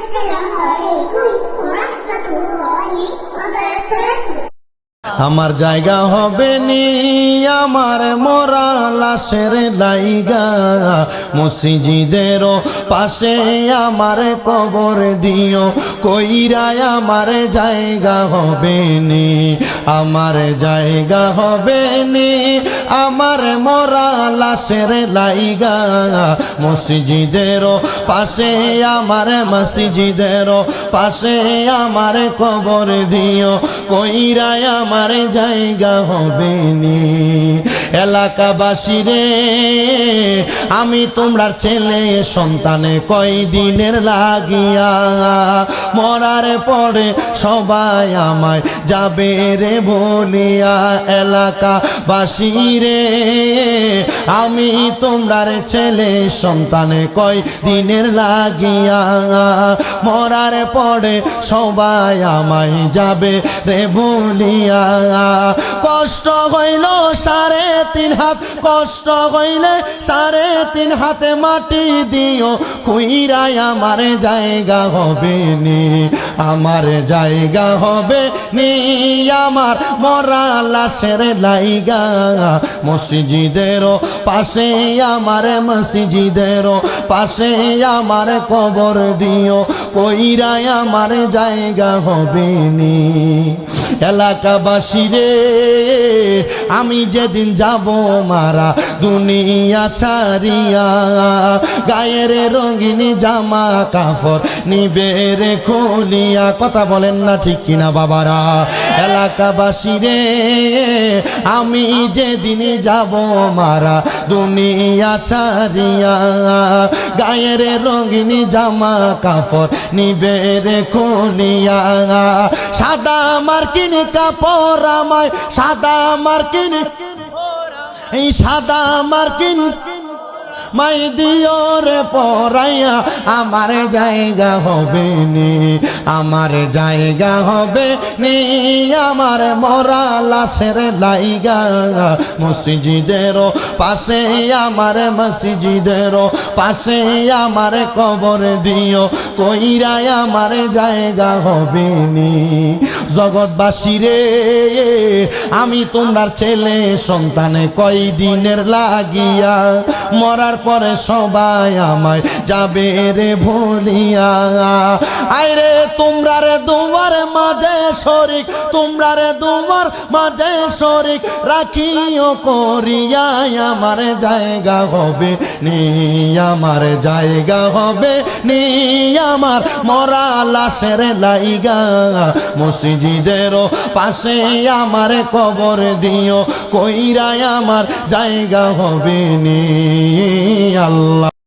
是人偶。আমার জায়গা হবে নি, আমার মরা লাশের লাইগা। মসজিদের পাশে আমার কবর দিও কইরায় আমার জায়গা হবে নি, আমার জায়গা হবে নি, আমার মরা লাশের লাইগা। মসজিদের পাশে আমার মসজিদের পাশে আমার কবর দিও কইরায় আমার জায়গা হবে নি এলাকাবাসী রে, আমি তোমরা ছেলে, সন্তানে কয়দিনের লাগিয়া? মরার পরে সবাই আমায় যাবে রে বলিয়া। এলাকাবাসী রে, আমি তোমরার ছেলে, সন্তানে কয় দিনের লাগিয়া? মরার পরে সবাই আমায় যাবে রে বলিয়া। কষ্ট হইল সাড়ে তিন হাত, কষ্ট হইলে সাড়ে তিন হাতে মাটি দিও। কুইরাই আমার জায়গা হবে নি, আমার জায়গা হবে নি। আমার মরা লাশের লাইগা মসজিদের পাশে, আমার মসজিদের পাশে আমার কবর দিও। কইরাই আমার জায়গা হবে নি। এলাকাবাসী রে, আমি যেদিন যাব মারা দুনিয়া ছাড়িয়া, গায়ের রঙিনী জামা কাপড় নিবে রে খুলিয়া। কথা বলেন না ঠিক কিনা বাবারা? এলাকাবাসী রে, আমি যেদিন যাব মারা দুনিয়া ছাড়িয়া গায়ের রঙিনী জামা কাপড় নিবে রে খুলিয়া সাদা মার্কিন কাপড় আমায়, সাদা মার্কিন, এই সাদা মার্কিন মাই দিও রে পরাইয়া, আমার জায়গা হবে নি, আমার জায়গা হবে নি, আমার মরা লাশের লাইগা। মসজিদের পাশে আমার মসজিদের পাশে আমার কবর দিও কইরাই আমার জায়গা হবে নি। জগৎবাসী রে, আমি তোমার ছেলে সন্তানে কয় দিনের লাগিয়া, মরার পরে সবাই আমায় যাবে রে ভুলিয়া। আইরে তোমরা রে তোমার মাঝে শরিক, তোমরা রে তোমার মাঝে শরিক, রাখিও করিয়া আমার জায়গা হবে নি আমার জায়গা হবে নি আমার মরা লাশের লাইগা। মসজিদের পাশে আমার কবর দিও কইরা আমার জায়গা হবে নি আল্লাহ।